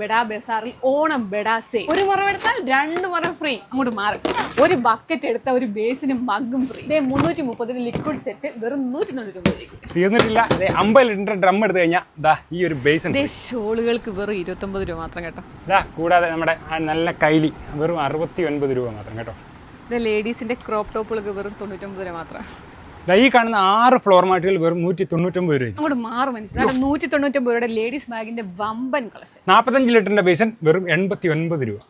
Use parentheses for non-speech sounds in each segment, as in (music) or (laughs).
ബെഡാ ബസാറിൽ Onam ബെഡാ say. ഒരു മുറം എടുത്താൽ രണ്ട് മുറം ഫ്രീ അങ്ങോട്ട് മാറും. ഒരു ബക്കറ്റ് എടുത്ത ഒരു ബേസിനും മഗ്ഗും ഫ്രീ ഇതേ മുന്നൂറ്റി മുപ്പതിന് ലിക്വിഡ് സെറ്റ് വെറും നൂറ്റി തൊണ്ണൂറ്റി ഒമ്പത് തീർന്നിട്ടില്ല അമ്പത് ലിറ്റർ ഡ്രം എടുത്തു കഴിഞ്ഞാൽ ദാ ഈ ഒരു ബേസ് ഇതേ ഷോളുകൾക്ക് വെറും ഇരുപത്തൊമ്പത് രൂപ മാത്രം കേട്ടോ. ദാ കൂടാതെ നമ്മുടെ നല്ല കൈലി വെറും അറുപത്തി ഒൻപത് രൂപ മാത്രം കേട്ടോ. ഇത് ലേഡീസിന്റെ ക്രോപ്പ് ടോപ്പുകൾക്ക് വെറും തൊണ്ണൂറ്റൊമ്പത് രൂപ മാത്രം. ഈ കാണുന്ന ആറ് ഫ്ലോർ മാറ്റുകൾ വെറും നൂറ്റി തൊണ്ണൂറ്റൊമ്പത് രൂപ അങ്ങോട്ട് മാറും മനസ്സിലായി. നൂറ്റി തൊണ്ണൂറ്റൊമ്പത് രൂപയുടെ ലേഡീസ് ബാഗിന്റെ വമ്പൻ കളക്ഷൻ നാൽപ്പത്തഞ്ച് ലിറ്ററിന്റെ ബേസൻ വെറും എൺപത്തി ഒൻപത് രൂപ.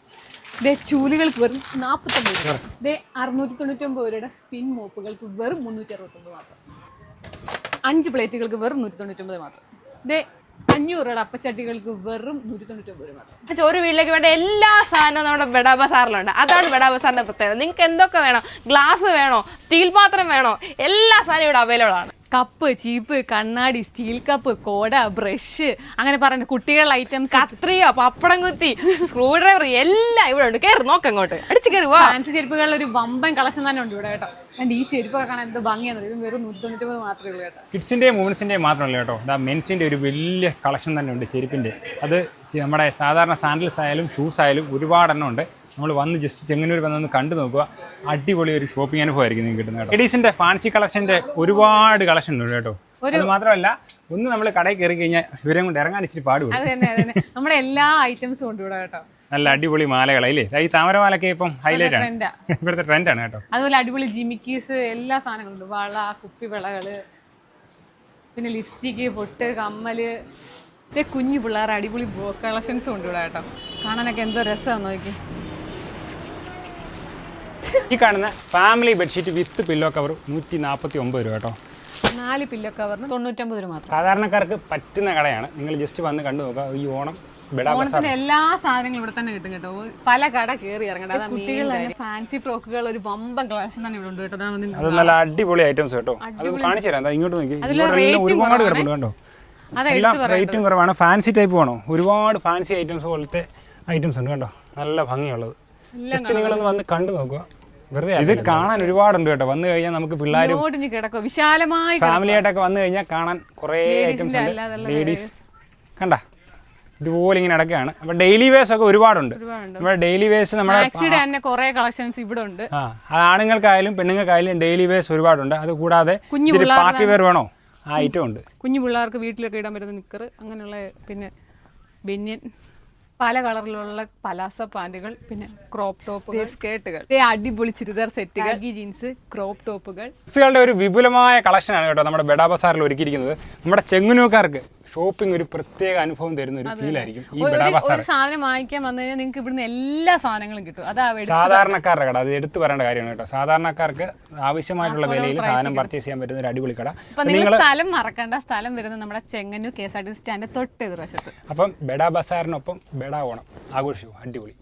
ദേ ചൂലുകൾക്ക് വെറും നാൽപ്പത്തൊമ്പത് രൂപ. ദേ അറുന്നൂറ്റി തൊണ്ണൂറ്റൊമ്പത് രൂപയുടെ സ്പിൻ മോപ്പുകൾക്ക് വെറും മുന്നൂറ്റി അറുപത്തൊമ്പത് മാത്രം. അഞ്ച് പ്ലേറ്റുകൾക്ക് വെറും നൂറ്റി തൊണ്ണൂറ്റൊമ്പത് മാത്രം. ദേ അഞ്ഞൂറ് രൂപയുടെ അപ്പച്ചട്ടികൾക്ക് വെറും നൂറ്റി തൊണ്ണൂറ്റൊമ്പത് രൂപ മാത്രം. എന്നുവെച്ചാൽ ഒരു വീട്ടിലേക്ക് വേണ്ട എല്ലാ സാധനവും നമ്മുടെ ബെഡാ ബസാറിലുണ്ട് അതാണ് ബെഡാ ബസാറിന്റെ പ്രത്യേകത. നിങ്ങൾക്ക് എന്തൊക്കെ വേണം ഗ്ലാസ് വേണോ സ്റ്റീൽ പാത്രം വേണോ എല്ലാ സാധനവും ഇവിടെ അവൈലബിൾ ആണ്. കപ്പ് ചീപ്പ് കണ്ണാടി സ്റ്റീൽ കപ്പ് കോട ബ്രഷ് അങ്ങനെ പറയുന്ന കുട്ടികളുടെ ഐറ്റംസ് കത്രിക പപ്പടം കുത്തി സ്ക്രൂ ഡ്രൈവർ എല്ലാം ഇവിടെ ഉണ്ട്. കയറി നോക്കങ്ങോട്ട് അടിച്ചു കയറി വാ ഫാൻസി ചെരുപ്പുകളിൽ ഒരു വമ്പൻ കളക്ഷൻ തന്നെ ഉണ്ട് ഇവിടെ കേട്ടോ. and ഈ ചെരുപ്പൊക്കെ കാണാൻ എന്ത് ഭംഗിയാണെന്ന് ഇത് വെറും നൂറ്റി മാത്രമേ ഉള്ളൂ കേട്ടോ. കിഡ്സിന്റെയും വുമൻസിന്റെയും മാത്രമല്ല കേട്ടോ. ദാ മെൻസിന്റെ ഒരു വലിയ കളക്ഷൻ തന്നെ ഉണ്ട് ചെരുപ്പിന്റെ അത് നമ്മുടെ സാധാരണ സാൻഡൽസ് ആയാലും ഷൂസ് ആയാലും ഒരുപാടെണ്ണം ഉണ്ട്. നമ്മൾ വന്ന് ജസ്റ്റ് ചെങ്ങന്നൂർ വന്നൊന്ന് കണ്ടു നോക്കുക. അടിപൊളി ഒരു ഷോപ്പിംഗ് അനുഭവമായിരിക്കും നിങ്ങൾക്ക് കിട്ടുന്നത് ലേഡീസിന്റെ ഫാൻസി കളക്ഷന്റെ ഒരുപാട് കളക്ഷൻ ഉണ്ട് കേട്ടോ. അത് മാത്രമല്ല ഒന്ന് നമ്മൾ കടയിൽ കയറി കഴിഞ്ഞാൽ ഇവരെ കൊണ്ട് ഇറങ്ങാൻ ഇച്ചിരി പാടുപെടും. നമ്മുടെ എല്ലാ ഐറ്റംസും ഉണ്ട് ഇവിടെ കേട്ടോ. നല്ല അടിപൊളി മാലകളല്ലേ ഈ താമരമാലൊക്കെ ഇപ്പം ഹൈലൈറ്റ് ആണ്. (laughs) ഇവിടുത്തെ ട്രെൻഡാണ് കേട്ടോ. അതുപോലെ അടിപൊളി ജിമിക്കീസ് എല്ലാ സാധനങ്ങളും ഉണ്ട്. വള കുപ്പിവിളകൾ പിന്നെ ലിപ്സ്റ്റിക്ക് പൊട്ട് കമ്മൽ ഇതേ കുഞ്ഞു പിള്ളേർ അടിപൊളി കളക്ഷൻസും ഉണ്ട് ഇവിടെ കേട്ടോ. കാണാനൊക്കെ എന്തോ രസമാണ് നോക്കി. ഈ കാണുന്ന family bedsheet with pillow cover നൂറ്റി നാൽപ്പത്തി ഒമ്പത് രൂപ കേട്ടോ. നാല് പില്ലോ കവറിന് തൊണ്ണൂറ്റമ്പത് രൂപ മാത്രം. സാധാരണക്കാർക്ക് പറ്റുന്ന കടയാണ്. നിങ്ങൾ ജസ്റ്റ് വന്ന് കണ്ടു നോക്കുക. ഈ ഓണം ഓണത്തിന് എല്ലാ സാധനങ്ങളും ഇവിടെ തന്നെ കിട്ടും കേട്ടോ. പല കട കയറി ഇറങ്ങണ്ട ഫാൻസി ഫ്രോക്കുകൾ ഒരു വമ്പൻ ക്ലാസ് തന്നെ ഇവിടെ ഉണ്ട് കേട്ടോ. അത് നല്ല അടിപൊളി ഐറ്റംസ് കേട്ടോ. അത് കാണിച്ചു തരാം. ഇങ്ങോട്ട് നോക്കി. ഒരുപാട് കിടപ്പുണ്ട് കണ്ടോ? എല്ലാം റേറ്റും കുറവാണ്. ഫാൻസി ടൈപ്പ് വേണോ? ഒരുപാട് ഫാൻസി ഐറ്റംസ് പോലത്തെ ഐറ്റംസ് ഉണ്ട് കണ്ടോ? നല്ല ഭംഗിയുള്ളത്. ജസ്റ്റ് നിങ്ങളൊന്ന് വന്ന് കണ്ടു നോക്കുക. ഇത് കാണാൻ ഒരുപാടുണ്ട് കേട്ടോ. വന്നു കഴിഞ്ഞാൽ നമുക്ക് പിള്ളേർ വിശാലമായി ഫാമിലി ആയിട്ടൊക്കെ വന്നു കഴിഞ്ഞാൽ കാണാൻ കുറേ ഐറ്റംസ് ഉണ്ട്. ലേഡീസ് കണ്ട? ഇതുപോലെ ഇങ്ങനെ നടക്കുകയാണ്. അപ്പൊ ഡെയിലി വേസ് ഒക്കെ ഒരുപാടുണ്ട്. നമ്മുടെ ഡെയിലി വേസ് നമ്മുടെ കുറെ കളക്ഷൻസ് ഇവിടെ ഉണ്ട്. ആ അത് ആണുങ്ങൾക്കായാലും പെണ്ണുങ്ങൾക്കായാലും ഡെയിലി വേസ് ഒരുപാടുണ്ട്. അത് കൂടാതെ പാർട്ടി വെയർ വേണോ? ആ ഐറ്റം ഉണ്ട്. കുഞ്ഞു പിള്ളേർക്ക് വീട്ടിലൊക്കെ ഇടാൻ പറ്റുന്ന നിക്കർ അങ്ങനെയുള്ള പിന്നെ ബെന്യൻ. പല കളറിലുള്ള പലാസ പാന്റുകൾ പിന്നെ ക്രോപ്പ് ടോപ്പുകൾ സ്കേർട്ടുകൾ അടിപൊളി ചുരിദാർ സെറ്റുകൾ. ജീൻസ് ക്രോപ്പ് ടോപ്പുകൾ ഡ്രസ്സുകളുടെ ഒരു വിപുലമായ കളക്ഷനാണ് കേട്ടോ നമ്മുടെ ബെഡാ ബസാറിൽ ഒരുക്കിയിരിക്കുന്നത്. നമ്മുടെ ചെങ്ങന്നൂക്കാർക്ക് ഷോപ്പിംഗ് ഒരു പ്രത്യേക അനുഭവം തരുന്ന ഒരു ഫീൽ ആയിരിക്കും ഈ ബഡാ ബസാർ ഒരു സാധനം വാങ്ങിക്കാൻ വന്നു കഴിഞ്ഞാൽ നിങ്ങൾക്ക് ഇവിടുന്ന് എല്ലാ സാധനങ്ങളും കിട്ടും. അതാ സാധാരണക്കാരുടെ കട അത് എടുത്തു പറയേണ്ട കാര്യമാണ് കേട്ടോ. സാധാരണക്കാർക്ക് ആവശ്യമായിട്ടുള്ള വിലയിൽ സാധനം പർച്ചേസ് ചെയ്യാൻ പറ്റുന്ന ഒരു അടിപൊളി കട. അപ്പൊ നിങ്ങൾ സ്ഥലം മറക്കണ്ട. സ്ഥലം വരുന്നത് നമ്മുടെ Chengannur K S R T C stand തൊട്ട് എതിർവശത്ത്. അപ്പം ബെഡാ ബസാറിനൊപ്പം ബെഡാ ഓണം. ആഘോഷിച്ചു അടിപൊളി.